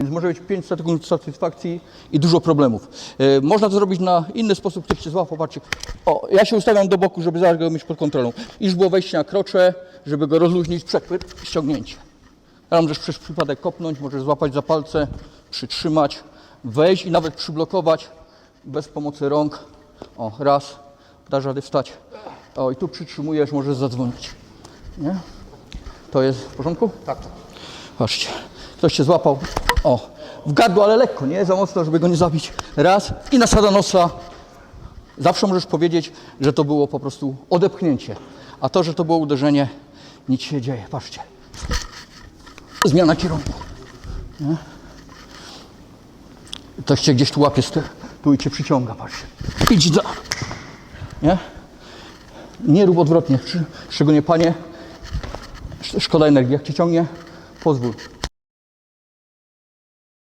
Więc może być 5 sekund satysfakcji i dużo problemów. E, można to zrobić na inny sposób, ktoś cię złapał, patrzcie. O, ja się ustawiam do boku, żeby zaraz go mieć pod kontrolą. Iż było wejście na krocze, żeby go rozluźnić, przechwyt, ściągnięcie. Tam możesz przez przypadek kopnąć, możesz złapać za palce, przytrzymać, wejść i nawet przyblokować bez pomocy rąk. O, raz, dasz rady wstać. O, i tu przytrzymujesz, możesz zadzwonić. Nie? To jest w porządku? Tak. Patrzcie, ktoś cię złapał. O, w gardło, ale lekko, nie za mocno, żeby go nie zabić. Raz i nasada nosa. Zawsze możesz powiedzieć, że to było po prostu odepchnięcie. A to, że to było uderzenie, nic się dzieje. Patrzcie. Zmiana kierunku. Nie? Ktoś gdzieś tu łapie, tu i cię przyciąga, patrzcie. Idź za. Nie? Nie rób odwrotnie, Szcz- szczególnie panie. Sz- Szkoda energii. Jak cię ciągnie, pozwól.